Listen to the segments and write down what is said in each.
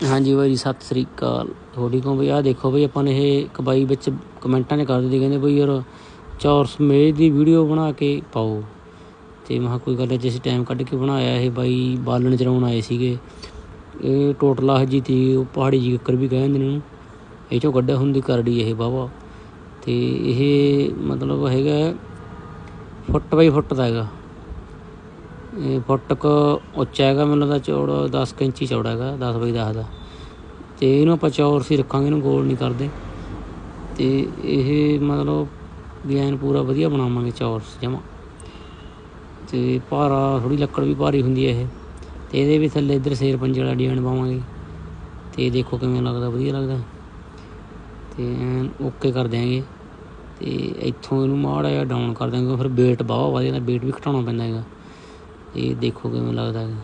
ਹਾਂਜੀ ਬਾਈ ਜੀ, ਸਤਿ ਸ੍ਰੀ ਅਕਾਲ। ਤੁਹਾਡੀ ਕੋਲ ਬਈ? ਆਹ ਦੇਖੋ ਬਈ, ਆਪਾਂ ਨੇ ਇਹ ਕਬਾਈ ਵਿੱਚ ਕਮੈਂਟਾਂ 'ਚ ਕਰ ਦਿੱਤੀ ਕਹਿੰਦੇ ਬਈ ਯਾਰ ਚੌਰ ਸਮੇਜ ਦੀ ਵੀਡੀਓ ਬਣਾ ਕੇ ਪਾਓ। ਤੇ ਮੈਂ ਕਿਹਾ ਕੋਈ ਗੱਲ ਨਹੀਂ ਜਿਸ ਟਾਈਮ ਕੱਢ ਕੇ ਬਣਾਇਆ ਇਹ ਬਾਈ, ਬਾਲਣ ਚਰਾਉਣ ਆਏ ਸੀਗੇ। ਇਹ ਟੋਟਲਾ ਹਜੀ ਤੀ ਉਹ ਪਹਾੜੀ ਜੀ ਕੱਕਰ ਵੀ ਕਹਿੰਦੇ ਨੇ। ਇਹ ਚੋਂ ਕੱਢਿਆ ਹੁੰਦੀ ਕਰੜੀ ਇਹ ਬਾਵਾ ਤੇ ਇਹ ਮਤਲਬ ਹੈਗਾ ਫੁੱਟ ਬਾਈ ਫੁੱਟ ਦਾ ਹੈਗਾ। ਇਹ ਫੁੱਟ ਕੁ ਉੱਚਾ ਹੈਗਾ, ਮੈਨੂੰ ਲੱਗਦਾ ਚੌੜਾ 10 ਕੁ ਇੰਚੀ ਚੌੜਾ ਹੈਗਾ 10 ਬਾਈ 10 ਦਾ। ਤੇ ਇਹਨੂੰ ਆਪਾਂ ਚੌਰ ਸੀ ਰੱਖਾਂਗੇ, ਇਹਨੂੰ ਗੋਲ ਨਹੀਂ ਕਰਦੇ। ਤੇ ਇਹ ਮਤਲਬ ਡਿਜ਼ਾਈਨ ਪੂਰਾ ਵਧੀਆ ਬਣਾਵਾਂਗੇ ਚੌਰ ਜਮਾ। ਤੇ ਭਾਰਾ ਥੋੜੀ ਲੱਕੜ ਵੀ ਭਾਰੀ ਹੁੰਦੀ ਹੈ ਇਹ। ਤੇ ਇਹਦੇ ਵੀ ਥੱਲੇ ਇੱਧਰ ਸ਼ੇਰ ਪੰਜੇ ਵਾਲਾ ਡਿਜ਼ਾਈਨ ਪਾਵਾਂਗੇ। ਤੇ ਦੇਖੋ ਕਿਵੇਂ ਲੱਗਦਾ, ਵਧੀਆ ਲੱਗਦਾ। ਤੇ ਐਨ ਓਕੇ ਕਰ ਦਿਆਂਗੇ। ਤੇ ਇੱਥੋਂ ਇਹਨੂੰ ਮਾੜਾ ਜਿਹਾ ਡਾਊਨ ਕਰ ਦਿਆਂਗੇ, ਫਿਰ weight ਬਾਵਾ ਵਧੀਆ ਜਾਂਦਾ weight ਵੀ ਘਟਾਉਣਾ ਪੈਂਦਾ ਹੈਗਾ। ਇਹ ਦੇਖੋ ਕਿਵੇਂ ਲੱਗਦਾ ਹੈ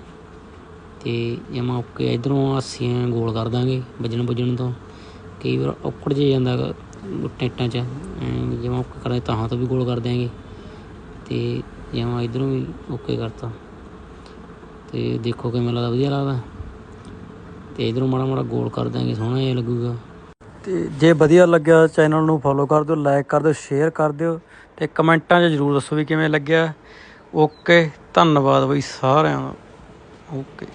ਤੇ ਜਮਾ ਓਕੇ ਇਧਰੋਂ ਆਸੀਆਂ ਗੋਲ ਕਰ ਦਾਂਗੇ ਵੱਜਣ ਵੱਜਣ ਤੋਂ, ਕਈ ਵਾਰ ਔਕੜ ਜੇ ਜਾਂਦਾ ਗਾ ਟੈਂਟਾਂ 'ਚ ਜਮਾ ਓਕੇ ਕਰਾਂਗੇ ਤਾਂ ਤੋਂ ਵੀ ਗੋਲ ਕਰ ਦਿਆਂਗੇ। ਤੇ ਜਮਾ ਇਧਰੋਂ ਵੀ ਓਕੇ ਕਰਤਾ, ਤੇ ਦੇਖੋ ਕਿਵੇਂ ਲੱਗਦਾ, ਵਧੀਆ ਲੱਗਦਾ। ਤੇ ਇਧਰੋਂ ਮਾੜਾ ਮਾੜਾ ਗੋਲ ਕਰ ਦਾਂਗੇ ਸੋਹਣਾ ਜਿਹਾ ਲੱਗੂਗਾ। ਤੇ ਜੇ ਵਧੀਆ ਲੱਗਿਆ ਚੈਨਲ ਨੂੰ ਫੋਲੋ ਕਰ ਦਿਓ ਲਾਈਕ ਕਰ ਦਿਓ ਸ਼ੇਅਰ ਕਰ ਦਿਓ ਤੇ ਕਮੈਂਟਾਂ 'ਚ ਜਰੂਰ ਦੱਸੋ ਵੀ ਕਿਵੇਂ ਲੱਗਿਆ। ਓਕੇ ਧੰਨਵਾਦ ਬਈ ਸਾਰਿਆਂ ਦਾ। ਓਕੇ